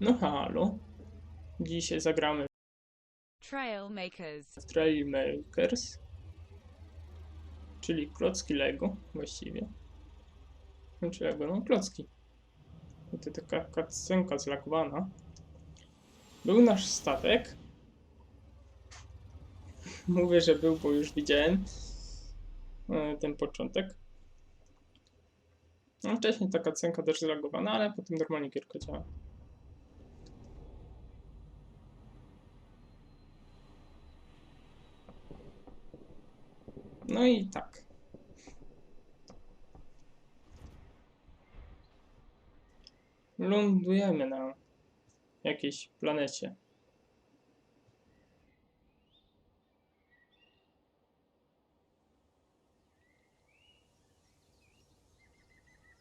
No halo. Dzisiaj zagramy Trailmakers. w Trailmakers. Czyli klocki Lego właściwie. Znaczy Lego, no klocki. I to taka cutscenka zlagowana. Był nasz statek. Mówię, że był, bo już widziałem e, ten początek. No, wcześniej taka cenka też zlagowana, ale potem normalnie gierka działa. No i tak. Lądujemy na jakiejś planecie.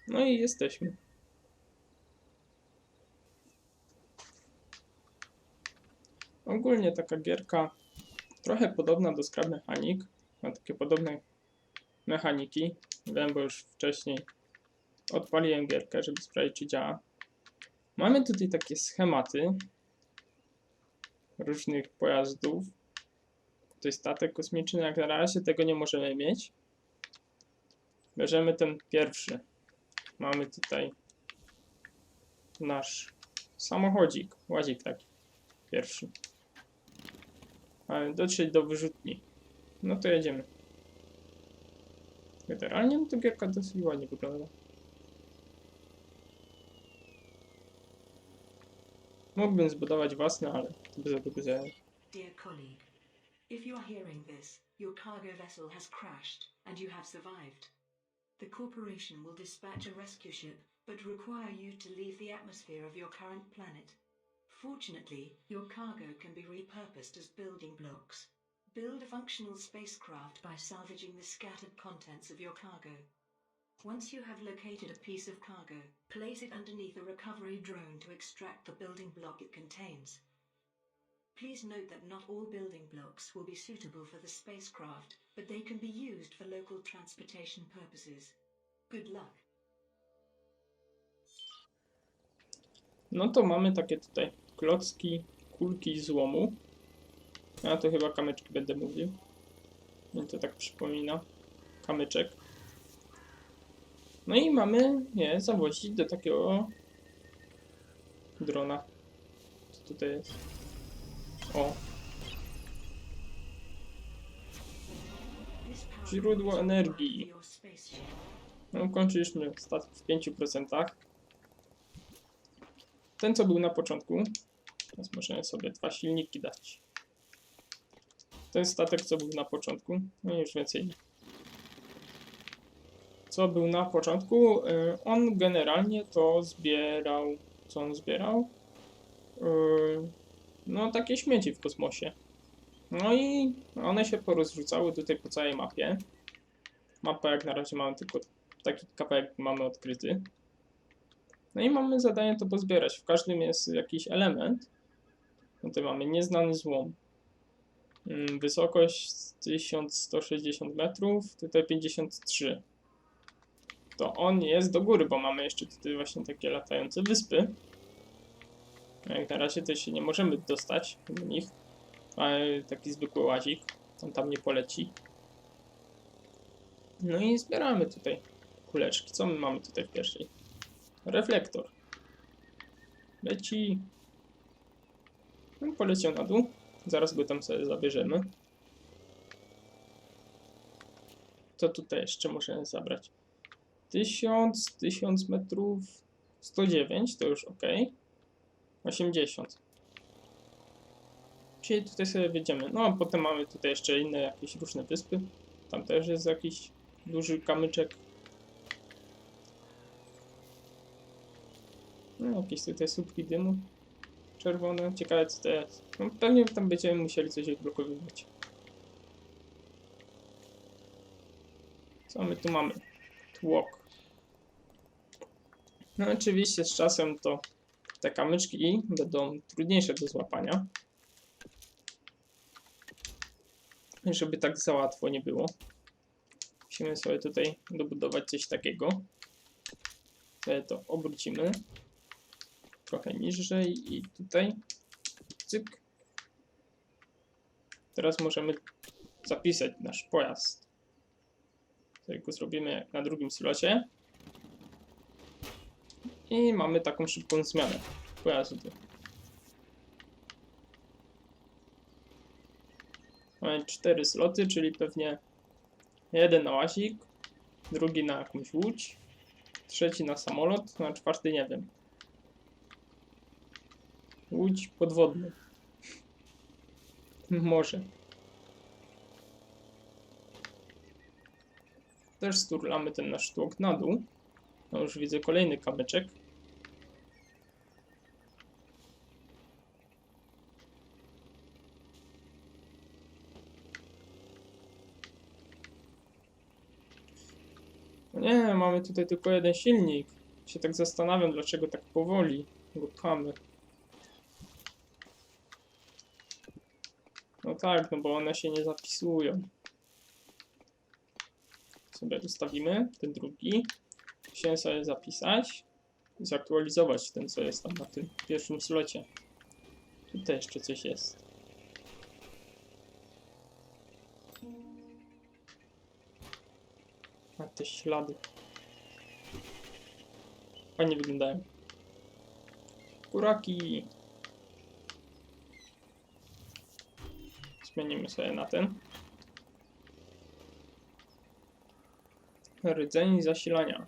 No i jesteśmy. Ogólnie taka gierka trochę podobna do Scrap. Ma takie podobne mechaniki. Wiem, bo już wcześniej odpaliłem gierkę, żeby sprawdzić, czy działa. Mamy tutaj takie schematy różnych pojazdów. To jest statek kosmiczny, jak na razie tego nie możemy mieć. Bierzemy ten pierwszy. Mamy tutaj nasz samochodzik, łazik taki, pierwszy. Mamy dotrzeć do wyrzutni. No to jedziemy. Generalnie no to gierka dosyć ładnie wygląda. Mógłbym zbudować własne, ale to by za długo. Dear colleague, if you are hearing this, your cargo vessel has crashed and you have survived. The corporation will dispatch a rescue ship, but require you to leave the atmosphere of your current planet. Fortunately, your cargo can be repurposed as building blocks. Build a functional spacecraft by salvaging the scattered contents of your cargo. Once you have located a piece of cargo, place it underneath a recovery drone to extract the building block it contains. Please note that not all building blocks will be suitable for the spacecraft, but they can be used for local transportation purposes. Good luck. No to mamy takie tutaj klocki, kulki złomu. Ja to chyba kamyczki będę mówił. Mi to tak przypomina. Kamyczek. No i mamy je zawozić do takiego drona. Co tutaj jest? O, Źródło energii. no ukończyliśmy statek w 5%. Ten co był na początku. Teraz możemy sobie dwa silniki dać. Ten statek co był na początku. No już więcej. Co był na początku? y, On generalnie to zbierał. Co on zbierał? Y, No takie śmieci w kosmosie. No i one się porozrzucały tutaj po całej mapie. Mapę jak na razie mamy tylko taki kawałek mamy odkryty. No i mamy zadanie to pozbierać. W każdym jest jakiś element. No Tutaj mamy nieznany złom. Mm, Wysokość 1160 metrów, tutaj 53. To on jest do góry, bo mamy jeszcze tutaj właśnie takie latające wyspy. Jak na razie to się nie możemy dostać do nich. Ale taki zwykły łazik. On tam nie poleci. No i zbieramy tutaj kuleczki. Co my mamy tutaj w pierwszej? Reflektor. Leci. No, poleciał na dół. Zaraz go tam sobie zabierzemy. Co tutaj jeszcze możemy zabrać? 1000, 1000 metrów, 109 to już ok. 80. Czyli tutaj sobie wjedziemy. No a potem mamy tutaj jeszcze inne jakieś różne wyspy. Tam też jest jakiś duży kamyczek. No, jakieś tutaj słupki dymu czerwone. Ciekawe co to jest. No, pewnie tam będziemy musieli coś odblokowywać. Co my tu mamy? Tłok. No oczywiście z czasem to te kamyczki będą trudniejsze do złapania. Żeby tak za łatwo nie było. Musimy sobie tutaj dobudować coś takiego. Sobie to obrócimy. Trochę niżej i tutaj. Cyk. Teraz możemy zapisać nasz pojazd. Tutaj go zrobimy na drugim slocie. I mamy taką szybką zmianę pojazdu. Mamy cztery sloty, czyli pewnie jeden na łazik, drugi na jakąś łódź, trzeci na samolot, no a czwarty nie wiem. Łódź podwodna. Może. Też sturlamy ten nasz tłok na dół. No już widzę kolejny kamyczek. No Nie, mamy tutaj tylko jeden silnik. Się tak zastanawiam, dlaczego tak powoli go pchamy. Tak, no bo one się nie zapisują. Sobie ustawimy ten drugi. Chciałem sobie zapisać i zaktualizować ten, co jest tam na tym pierwszym slocie. Tutaj jeszcze coś jest. A te ślady. Fajnie wyglądają. Kuraki. Zmienimy sobie na ten. Rdzeń zasilania.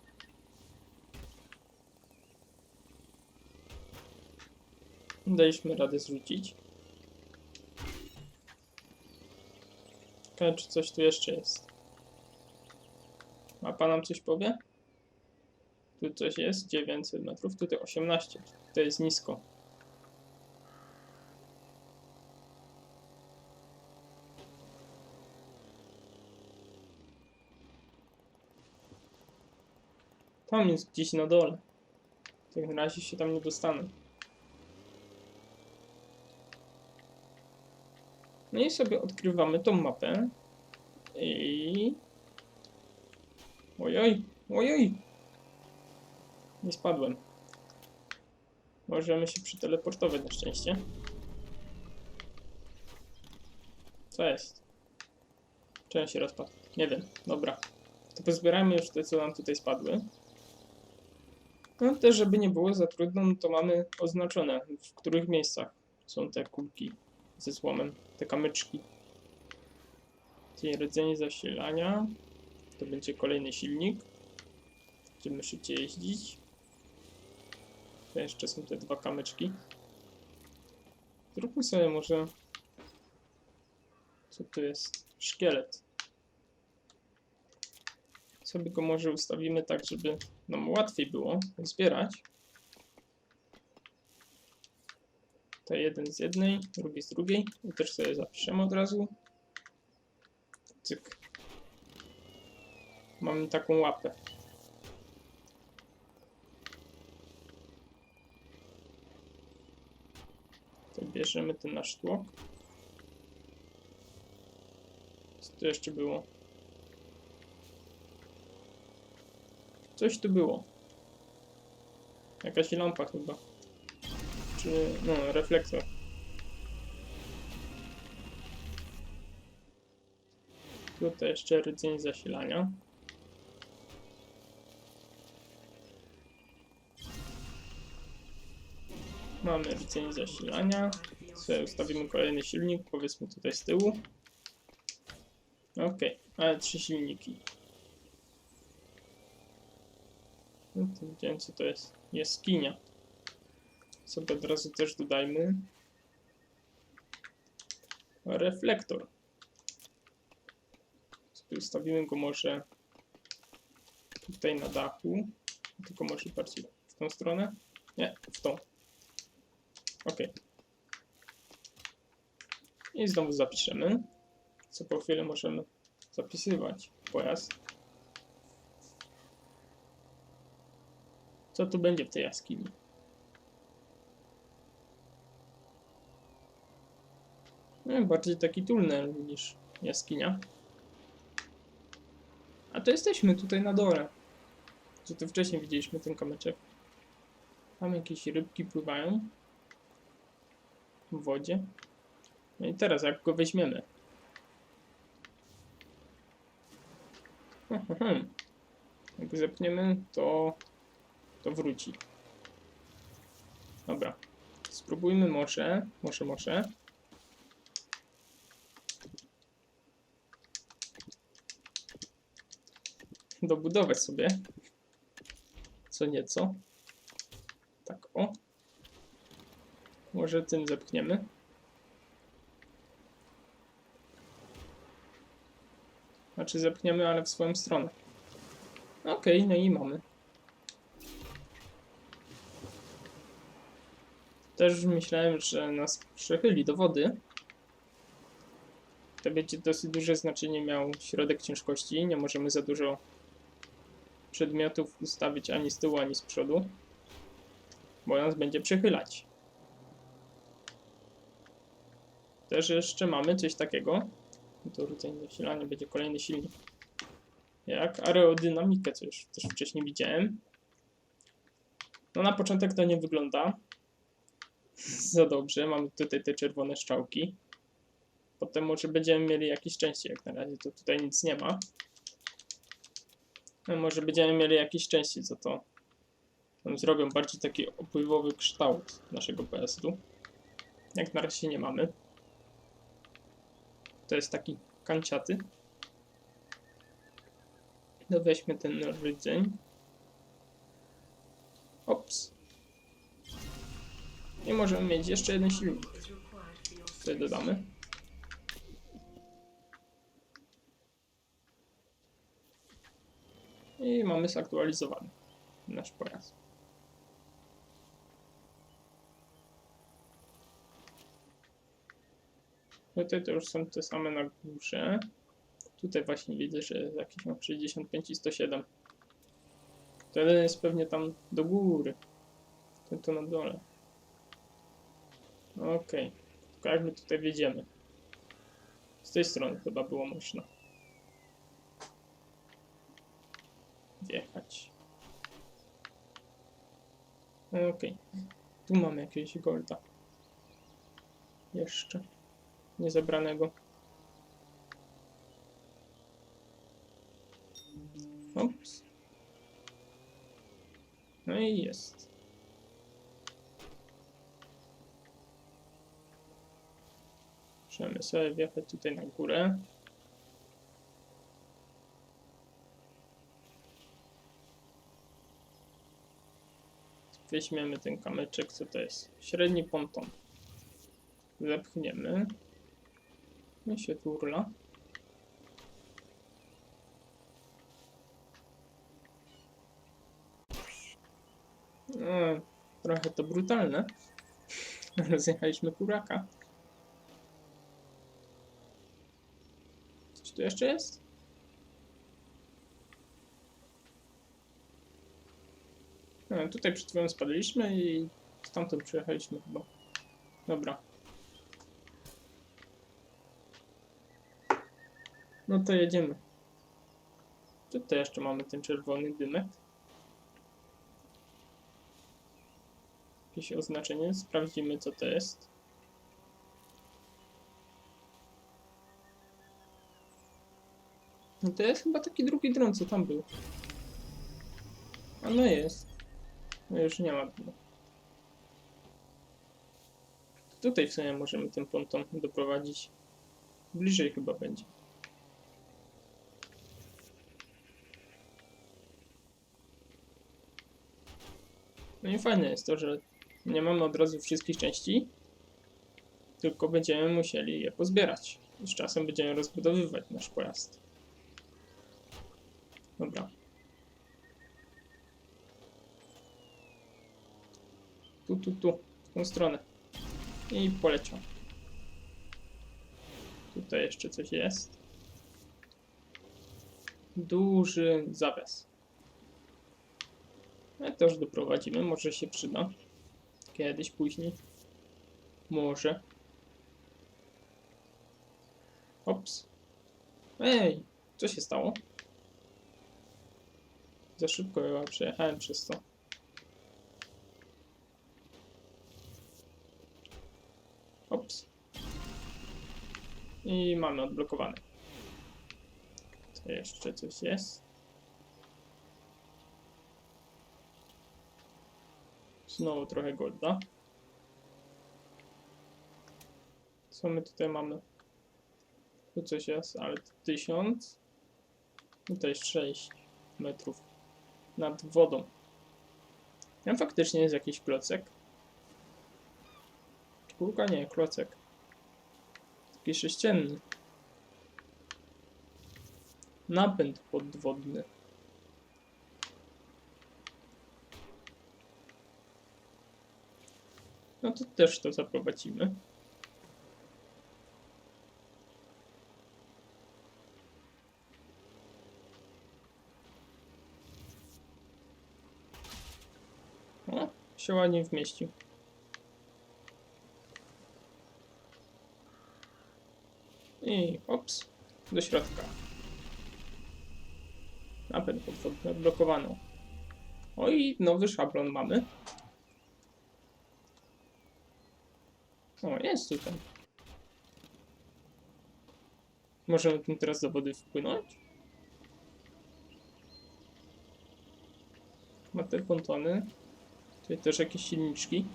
Daliśmy radę zrzucić. Czy coś tu jeszcze jest. Mapa nam coś powie? Tu coś jest, 900 metrów, tutaj 18. To jest nisko. Tam jest gdzieś na dole. W takim razie się tam nie dostanę. No i sobie odkrywamy tą mapę. I... Ojoj, ojoj! Nie spadłem. Możemy się przeteleportować na szczęście. Co jest? Czemu się rozpadł? Nie wiem. Dobra. To pozbierajmy już te, co nam tutaj spadły. No też, żeby nie było za trudno, no to mamy oznaczone, w których miejscach są te kulki ze złomem, te kamyczki. Czyli rdzenie zasilania. To będzie kolejny silnik. Będziemy szybciej jeździć. To jeszcze są te dwa kamyczki. Zróbmy sobie może... Co tu jest? Szkielet. Sobie go może ustawimy tak, żeby nam łatwiej było zbierać. To jeden z jednej, drugi z drugiej. I też sobie zapiszemy od razu. Cyk. Mamy taką łapę. To bierzemy ten nasz tłok. Co jeszcze było? Coś tu było. Jakaś lampa chyba. Czy, no, reflektor. Tutaj jeszcze rdzeń zasilania. Mamy rdzeń zasilania. Sobie ustawimy kolejny silnik, powiedzmy tutaj z tyłu. Ok, ale trzy silniki. No to co to jest. Jaskinia. Sobie od razu też dodajmy. Reflektor. Sobie ustawimy go może tutaj na dachu. Tylko może bardziej w tą stronę. Nie, w tą. Ok. I znowu zapiszemy. Co po chwilę możemy zapisywać. Pojazd. Co tu będzie w tej jaskini? No, bardziej taki tunel niż jaskinia. A to jesteśmy tutaj na dole. Co tu wcześniej widzieliśmy ten kamyczek. Tam jakieś rybki pływają w wodzie. No i teraz jak go weźmiemy? Jak zepniemy, to, to wróci. Dobra. Spróbujmy może, może, może. Dobudować sobie co nieco. Tak, o. Może tym zepchniemy. Znaczy zepchniemy, ale w swoją stronę. Okej, no i mamy. Też myślałem, że nas przechyli do wody. To będzie dosyć duże znaczenie miał środek ciężkości. Nie możemy za dużo przedmiotów ustawić ani z tyłu, ani z przodu, bo nas będzie przechylać. Też jeszcze mamy coś takiego. To rdzeń zasilania będzie kolejny silnik. Jak aerodynamikę, co już też wcześniej widziałem. No na początek to nie wygląda za dobrze. Mamy tutaj te czerwone strzałki. Potem może będziemy mieli jakieś szczęście, jak na razie to tutaj nic nie ma. No może będziemy mieli jakieś szczęście, co to zrobią bardziej taki opływowy kształt naszego pojazdu. Jak na razie nie mamy. To jest taki kanciaty. No weźmy ten rdzeń. Ops. I możemy mieć jeszcze jeden silnik. Tutaj dodamy. I mamy zaktualizowany nasz pojazd. Tutaj to już są te same na górze. Tutaj właśnie widzę, że jakieś mam 65 i 107. To jeden jest pewnie tam do góry. Ten tu na dole. Okej. Tylko jak my tutaj wjedziemy? Z tej strony chyba było można. Wjechać. Okej. Tu mamy jakiegoś golda. Jeszcze. Niezebranego. Ops. No i jest. Możemy sobie wjechać tutaj na górę. Weźmiemy ten kamyczek, co to jest? Średni ponton. Zepchniemy. I się turla. No, trochę to brutalne. Rozjechaliśmy kuraka. Tu jeszcze jest? No, tutaj przed chwilą spadliśmy i stamtąd przyjechaliśmy chyba. Dobra. No to jedziemy. Tutaj jeszcze mamy ten czerwony dymek. Jakieś oznaczenie. Sprawdzimy co to jest. No to jest chyba taki drugi dron, co tam był. A no jest. No już nie ma tego. Tutaj w sumie możemy ten ponton doprowadzić. Bliżej chyba będzie. No i fajne jest to, że nie mamy od razu wszystkich części, tylko będziemy musieli je pozbierać. Z czasem będziemy rozbudowywać nasz pojazd. Dobra. Tu, tu, tu, w tą stronę. I poleciał. Tutaj jeszcze coś jest. Duży zawias. Ale to już doprowadzimy, może się przyda. Kiedyś, później. Może. Ops. Ej, co się stało? Za szybko chyba przejechałem przez to. Ops. I mamy odblokowany. To jeszcze coś jest. Znowu trochę golda. Co my tutaj mamy? Tu coś jest, ale 1000. Tutaj 6 metrów nad wodą. Tam faktycznie jest jakiś klocek. Kulka nie, klocek. Taki sześcienny. Napęd podwodny. No to też to zaprowadzimy. O, się ładnie wmieścił. I ops, do środka. Napęd podwodny. O i nowy szablon mamy. O, jest tutaj. Możemy tym teraz do wody wpłynąć? Ma te pontony. Tutaj też jakieś silniczki.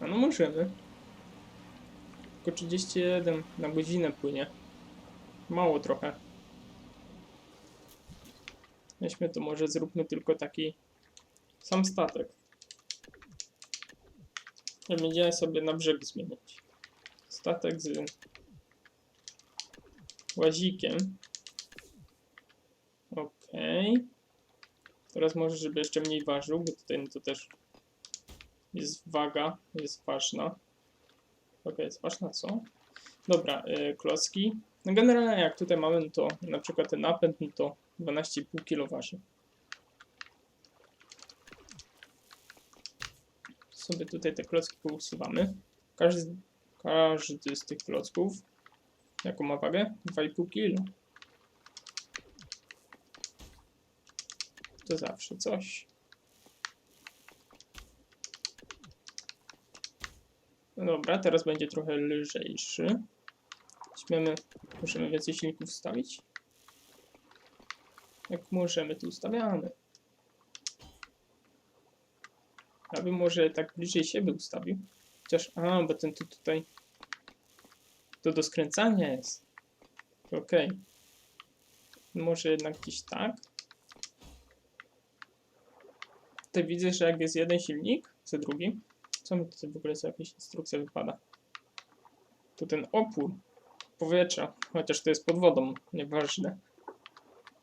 A no możemy. Tylko 31 na godzinę płynie. Mało trochę. Weźmy to może zróbmy tylko taki sam statek. I będziemy sobie na brzeg zmieniać. Statek z łazikiem. Okej. Teraz może, żeby jeszcze mniej ważył, bo tutaj no to też jest waga, jest ważna. Waga jest ważna, co? Dobra, y, klocki. No generalnie jak tutaj mamy, no to na przykład ten napęd, no to 12,5 kg waży. Sobie tutaj te klocki pousuwamy. Każdy, każdy z tych klocków, jaką ma wagę? 2,5 kg. To zawsze coś. No dobra, teraz będzie trochę lżejszy. Weźmiemy, możemy więcej silników wstawić? Jak możemy, to ustawiamy. Ja bym może tak bliżej siebie ustawił. Chociaż, a, bo ten tu tutaj to do skręcania jest. Okej. Może jednak gdzieś tak. Tutaj widzę, że jak jest jeden silnik za drugim, co mi tutaj w ogóle za jakaś instrukcja wypada? To ten opór powietrza, chociaż to jest pod wodą, nieważne.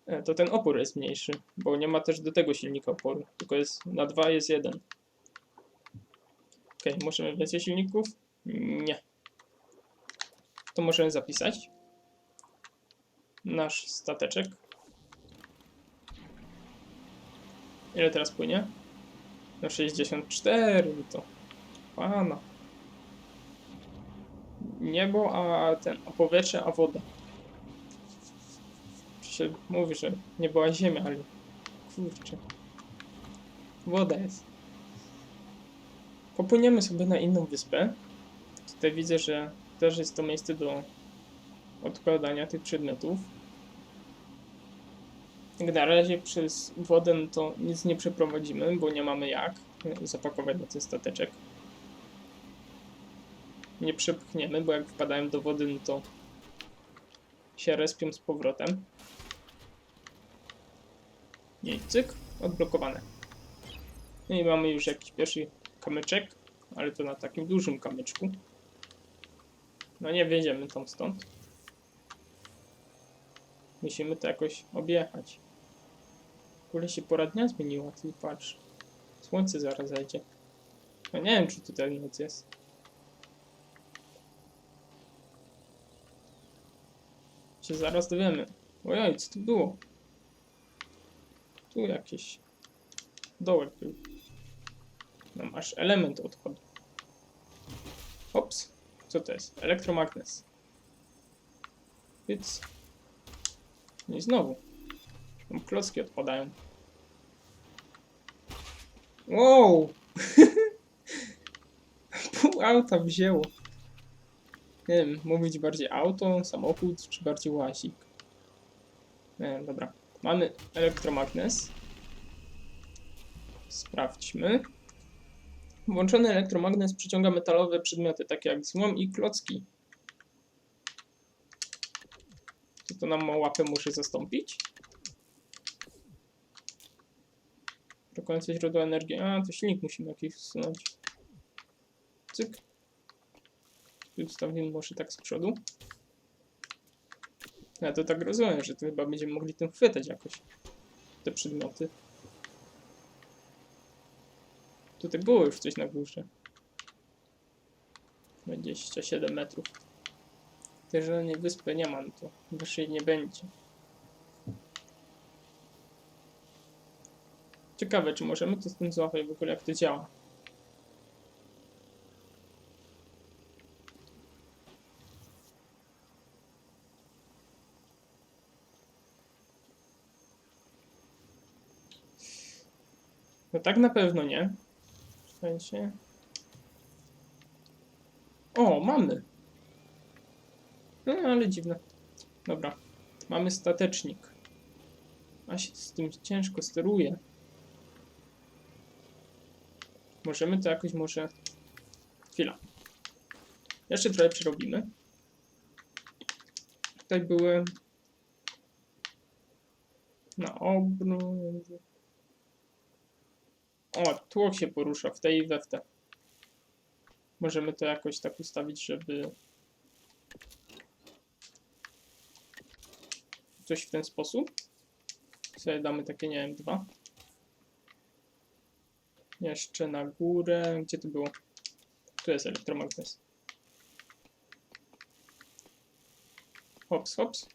E, To ten opór jest mniejszy, bo nie ma też do tego silnika oporu, tylko jest na dwa jest jeden. Ok, możemy więcej silników? Nie. To możemy zapisać. Nasz stateczek. Ile teraz płynie? No 64, no to pana. Niebo, a ten, a powietrze, a woda. Się mówi, że nie była ziemia, ale kurczę. Woda jest. Popłyniemy sobie na inną wyspę. Tutaj widzę, że też jest to miejsce do odkładania tych przedmiotów. Jak na razie przez wodę no to nic nie przeprowadzimy, bo nie mamy jak zapakować na ten stateczek. Nie przepchniemy, bo jak wpadają do wody, no to się respią z powrotem. I cyk, odblokowane. No i mamy już jakiś pierwszy kamyczek, ale to na takim dużym kamyczku. No nie wjedziemy tam stąd. Musimy to jakoś objechać. W ogóle się pora dnia zmieniła, ty patrz. Słońce zaraz zajdzie. No nie wiem, czy tutaj noc jest. Się zaraz dowiemy. Ojoj, co tu było? Tu jakiś dołek był. No masz element odchodu. Ops. Co to jest? Elektromagnes. Więc... I znowu. Tam klocki odpadają. Wow! Pół auta wzięło. Nie wiem, mówić bardziej auto, samochód, czy bardziej łazik. Dobra. Mamy elektromagnes. Sprawdźmy. Włączony elektromagnes przyciąga metalowe przedmioty, takie jak złom i klocki. Czy to nam łapę muszę zastąpić? Brakujące źródło energii. A, to silnik musimy jakiś wsunąć. Cyk. Ustawimy może tak z przodu. Ja to tak rozumiem, że tu chyba będziemy mogli tym chwytać jakoś. Te przedmioty. Tutaj było już coś na górze. 27 metrów. Tej zielonej wyspy nie mam, to wyższej nie będzie. Ciekawe, czy możemy to z tym złapać w ogóle, jak to działa. No tak na pewno nie. Sensie... O, mamy. No, ale dziwne. Dobra. Mamy statecznik. A się z tym ciężko steruje. Możemy to jakoś może... Chwila. Jeszcze trochę przerobimy. Tutaj były... Na obrót... O, tłok się porusza w tej i we w te. Możemy to jakoś tak ustawić, żeby... Coś w ten sposób. Sobie damy takie, nie wiem, dwa. Jeszcze na górę. Gdzie to było? Tu jest elektromagnes. Hops, hops.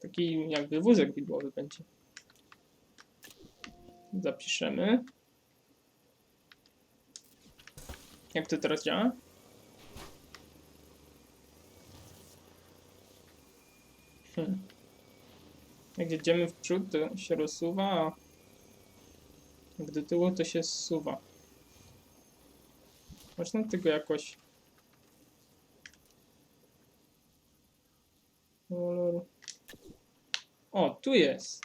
Taki jakby wózek widłowy będzie. Zapiszemy. Jak to teraz działa? Hmm. Jak jedziemy w przód, to się rozsuwa, jak do tyłu, to się zsuwa. Można tego jakoś... O, tu jest!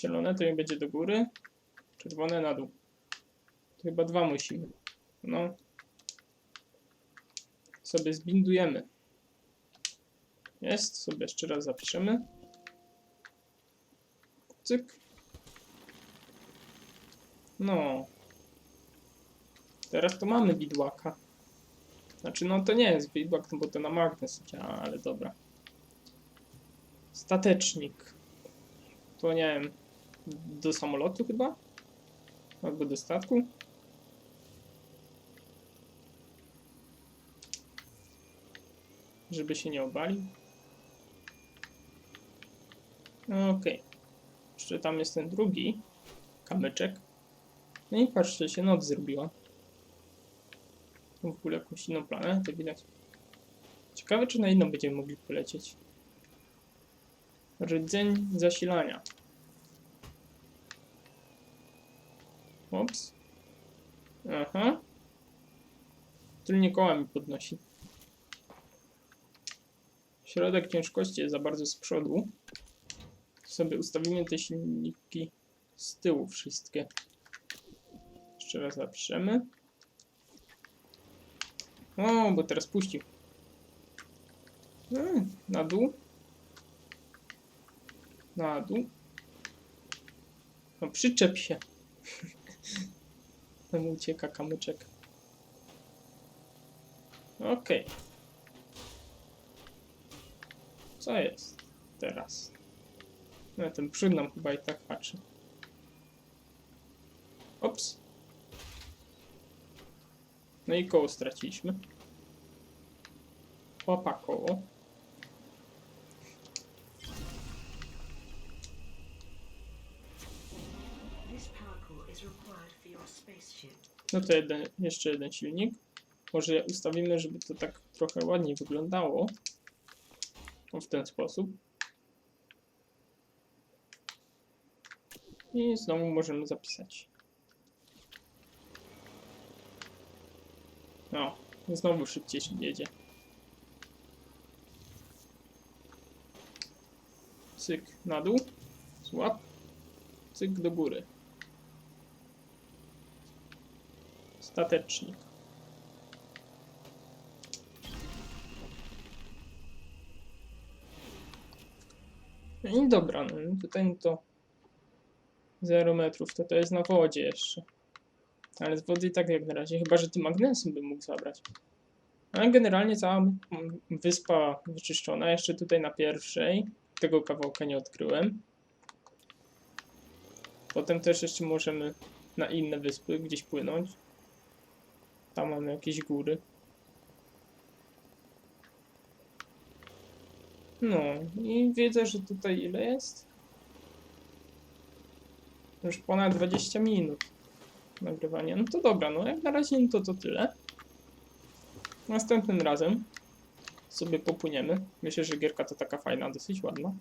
Zielone to nie będzie do góry, czerwone na dół. To chyba dwa musimy. No. Sobie zbindujemy. Jest, sobie jeszcze raz zapiszemy. Cyk. No. Teraz to mamy widłaka. Znaczy, no to nie jest widłak, no bo to na magnes działa, ale dobra. Statecznik. To nie wiem, do samolotu chyba? Albo do statku? Żeby się nie obalił. Okej. Jeszcze tam jest ten drugi kamyczek. No i patrzcie, się noc zrobiła. Tu w ogóle jakąś inną planetę widać. Ciekawe, czy na inną będziemy mogli polecieć. Rdzeń zasilania. Ops. Aha. Tylnie koła mi podnosi. Środek ciężkości jest za bardzo z przodu. Sobie ustawimy te silniki z tyłu wszystkie. Jeszcze raz zapiszemy. O, bo teraz puścił. Mm, na dół. Na dół. No przyczep się. Tam ucieka kamyczek. Okej. Co jest teraz? No ten przód nam chyba i tak patrzy. Ops. No i koło straciliśmy. Opa koło. No to jeden, jeszcze jeden silnik. Może ustawimy, żeby to tak trochę ładniej wyglądało. O, w ten sposób. I znowu możemy zapisać. No, Znowu szybciej jedzie. Cyk na dół. Złap. Cyk do góry. Statecznik. No i dobra, no tutaj no to 0 metrów, to to jest na wodzie jeszcze. Ale z wody i tak jak na razie, chyba że tym magnesem bym mógł zabrać. Ale generalnie cała wyspa wyczyszczona, jeszcze tutaj na pierwszej. Tego kawałka nie odkryłem. Potem też jeszcze możemy na inne wyspy gdzieś płynąć. Tam mamy jakieś góry. No i widzę, że tutaj ile jest? Już ponad 20 minut nagrywania. No to dobra, no jak na razie to to tyle. Następnym razem sobie popłyniemy. Myślę, że gierka to taka fajna, dosyć ładna.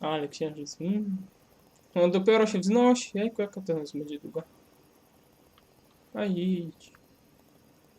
Ale księżyc. Mm. No dopiero się wznosi. Jejku, jaka to będzie długa. A idź.